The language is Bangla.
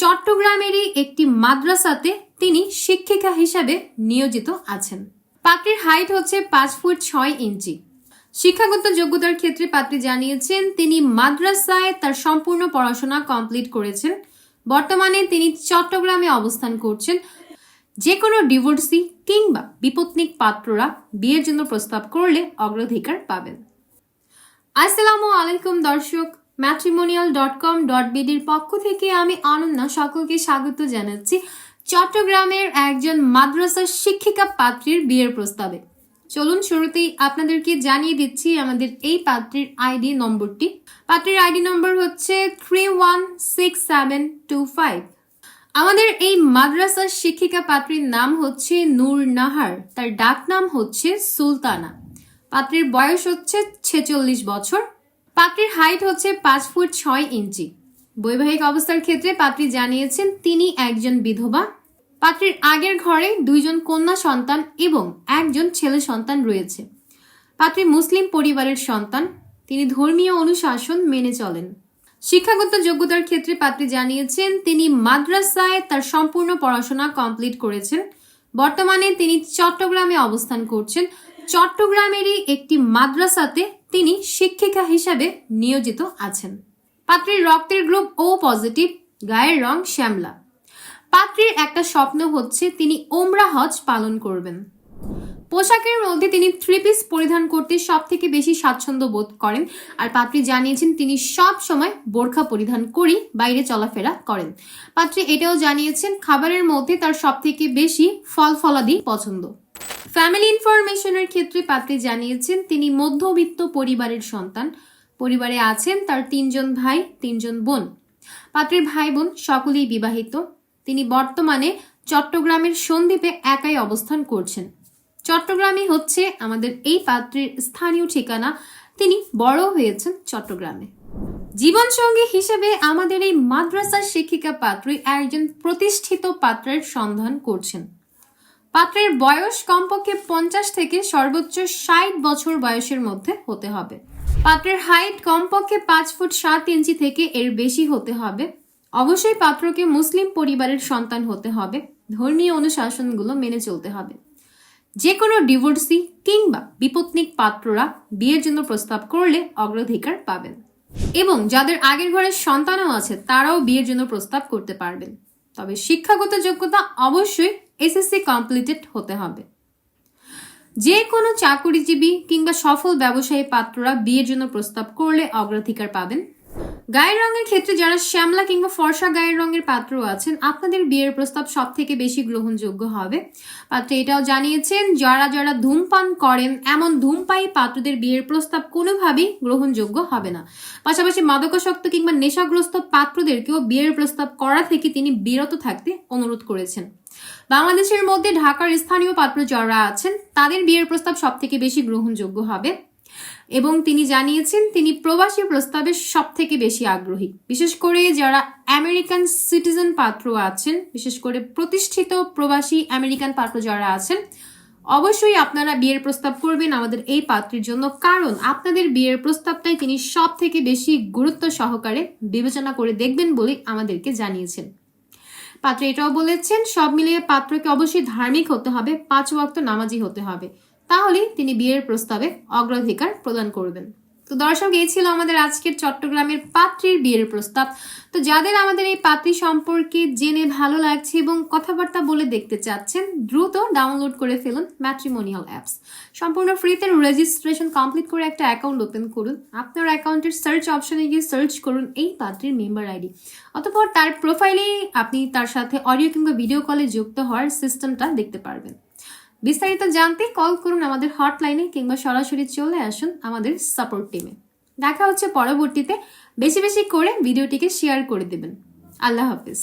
চট্টগ্রামেরই একটি মাদ্রাসাতে তিনি শিক্ষিকা হিসাবে নিয়োজিত আছেন। পাত্রীর হাইট হচ্ছে পাঁচ ফুট ছয় ইঞ্চি। শিক্ষাগত যোগ্যতার ক্ষেত্রে পাত্রী জানিয়েছেন, তিনি মাদ্রাসায় তার সম্পূর্ণ পড়াশোনা কমপ্লিট করেছেন। বর্তমানে তিনি চট্টগ্রামে অবস্থান করছেন। যে কোনো ডিভোর্সি কিংবা বিপত্নিক পাত্ররা বিয়ের জন্য প্রস্তাব করলে অগ্রাধিকার পাবেন। আসসালামু আলাইকুম দর্শক ম্যাট্রিমোনিয়াল ডট কম ডট বিডির পক্ষ থেকে আমি অনন্যা সকলকে স্বাগত জানাচ্ছি চট্টগ্রামের একজন মাদ্রাসার শিক্ষিকা পাত্রীর বিয়ের প্রস্তাবে। চলুন শুরুতেই আপনাদেরকে জানিয়ে দিচ্ছি আমাদের এই পাত্রীর আইডি নম্বরটি। পাত্রীর আইডি নম্বর হচ্ছে three one six seven two five আমাদের এই মাদ্রাসার শিক্ষিকা পাত্রীর নাম হচ্ছে নূর নাহার, তার ডাক নাম হচ্ছে সুলতানা। পাত্রীর বয়স হচ্ছে ছেচল্লিশ বছর। পাত্রীর হাইট হচ্ছে পাঁচ ফুট ছয় ইঞ্চি। বৈবাহিক অবস্থার ক্ষেত্রে পাত্রী জানিয়েছেন তিনি একজন বিধবা। পাত্রীর আগের ঘরে দুইজন কন্যা সন্তান এবং একজন ছেলে সন্তান রয়েছে। পাত্রী মুসলিম পরিবারের সন্তান। তিনি ধর্মীয় অনুশাসন মেনে চলেন। শিক্ষাগত যোগ্যতার ক্ষেত্রে পাত্রী জানিয়েছেন তিনি মাদ্রাসায় তার সম্পূর্ণ পড়াশোনা কমপ্লিট করেছেন। বর্তমানে তিনি চট্টগ্রামে অবস্থান করছেন। চট্টগ্রামেরই একটি মাদ্রাসাতে তিনি শিক্ষিকা হিসাবে নিয়োজিত আছেন। পাত্রীর রক্তের গ্রুপ ও পজিটিভ, গায়ের রং শ্যামলা। পাত্রীর একটা স্বপ্ন হচ্ছে তিনি ওমরা হজ পালন করবেন। পোশাকের মধ্যে তিনি থ্রি পিস পরিধান করতে সব থেকে বেশি স্বাচ্ছন্দ্য বোধ করেন আর পাত্রী জানিয়েছেন তিনি সব সময় বোরখা পরিধান করেই বাইরে চলাফেরা করেন। পাত্রী এটাও জানিয়েছেন খাবারের মধ্যে তার সব থেকে বেশি ফল ফলাদি পছন্দ। ফ্যামিলি ইনফরমেশনের ক্ষেত্রে পাত্রী জানিয়েছেন, তিনি মধ্যবিত্ত পরিবারের সন্তান। পরিবারে আছেন তার তিনজন ভাই, তিনজন বোন। পাত্রীর ভাই বোন সকলেই বিবাহিত। তিনি বর্তমানে চট্টগ্রামের সন্দ্বীপে একাই অবস্থান করছেন। চট্টগ্রামই হচ্ছে আমাদের এই পাত্রের স্থানীয় ঠিকানা। তিনি বড় হয়েছেন চট্টগ্রামে। জীবনসঙ্গী হিসেবে আমাদের এই মাদ্রাসার শিক্ষিকা পাত্রী একজন প্রতিষ্ঠিত পাত্রের সন্ধান করছেন। পাত্রের বয়স কমপক্ষে পঞ্চাশ থেকে সর্বোচ্চ ষাট বছর বয়সের মধ্যে হতে হবে। পাত্রের হাইট কমপক্ষে পাঁচ ফুট সাত ইঞ্চি থেকে এর বেশি হতে হবে। অবশ্যই পাত্রকে মুসলিম পরিবারের সন্তান হতে হবে। ধর্মীয় অনুশাসনগুলো মেনে চলতে হবে। যে কোনো ডিভোর্সি কিংবা বিপত্নিক পাত্ররা বিয়ের জন্য প্রস্তাব করলে অগ্রাধিকার পাবেন এবং যাদের আগের ঘরের সন্তানও আছে, তারাও বিয়ের জন্য প্রস্তাব করতে পারবেন। তবে শিক্ষাগত যোগ্যতা অবশ্যই এসএসসি কমপ্লিটেড হতে হবে। যে কোনো চাকরিজীবী কিংবা সফল ব্যবসায়ী পাত্ররা বিয়ের জন্য প্রস্তাব করলে অগ্রাধিকার পাবেন। গায়ের রঙের ক্ষেত্রে যারা শ্যামলা কিংবা ফর্সা গায়ের রঙের পাত্র আছেন, আপনাদের বিয়ের প্রস্তাব সব থেকে বেশি গ্রহণযোগ্য হবে। পাত্র এটাও জানিয়েছেন, যারা যারা ধূমপান করেন, এমন ধূমপায়ী পাত্রদের বিয়ের প্রস্তাব কোনোভাবেই গ্রহণযোগ্য হবে না। পাশাপাশি মাদকাসক্ত কিংবা নেশাগ্রস্ত পাত্রদেরকেও বিয়ের প্রস্তাব করা থেকে তিনি বিরত থাকতে অনুরোধ করেছেন। বাংলাদেশের মধ্যে ঢাকার স্থানীয় পাত্র যারা আছেন, তাদের বিয়ের প্রস্তাব সব থেকে বেশি গ্রহণযোগ্য হবে। এবং তিনি জানিয়েছেন তিনি প্রবাসী প্রস্তাবে সব থেকে বেশি আগ্রহী। বিশেষ করে যারা আমেরিকান সিটিজেন পাত্র আছেন, বিশেষ করে প্রতিষ্ঠিত প্রবাসী আমেরিকান পাত্র যারা আছেন, অবশ্যই আপনারা বিয়ের প্রস্তাব করবেন আমাদের এই পাত্রের জন্য। কারণ আপনাদের বিয়ের প্রস্তাবটাই তিনি সব থেকে বেশি গুরুত্ব সহকারে বিবেচনা করে দেখবেন বলে আমাদেরকে জানিয়েছেন। পাত্র এটাও বলেছেন, সব মিলিয়ে পাত্রকে অবশ্যই ধার্মিক হতে হবে, পাঁচ ওয়াক্ত নামাজি হতে হবে। তাহলেই তিনি বিয়ের প্রস্তাবে অগ্রাধিকার প্রদান করবেন। তো দর্শক, এই ছিল আমাদের আজকের চট্টগ্রামের পাত্রীর বিয়ের প্রস্তাব। তো যাদের আমাদের এই পাত্রী সম্পর্কে জেনে ভালো লাগছে এবং কথাবার্তা বলে দেখতে চাচ্ছেন, দ্রুত ডাউনলোড করে ফেলুন ম্যাট্রিমোনিয়াল অ্যাপস। সম্পূর্ণ ফ্রিতে রেজিস্ট্রেশন কমপ্লিট করে একটা অ্যাকাউন্ট ওপেন করুন। আপনার অ্যাকাউন্টের সার্চ অপশনে গিয়ে সার্চ করুন এই পাত্রীর মেম্বার আইডি অতপর তার প্রোফাইলে আপনি তার সাথে অডিও কিংবা ভিডিও কলে যুক্ত হওয়ার সিস্টেমটা দেখতে পারবেন। বিস্তারিত জানতে কল করুন আমাদের হটলাইনে কিংবা সরাসরি চলে আসুন আমাদের সাপোর্ট টিমে দেখা হচ্ছে পরবর্তীতে। বেশি বেশি করে ভিডিওটিকে শেয়ার করে দেবেন। আল্লাহ হাফিজ।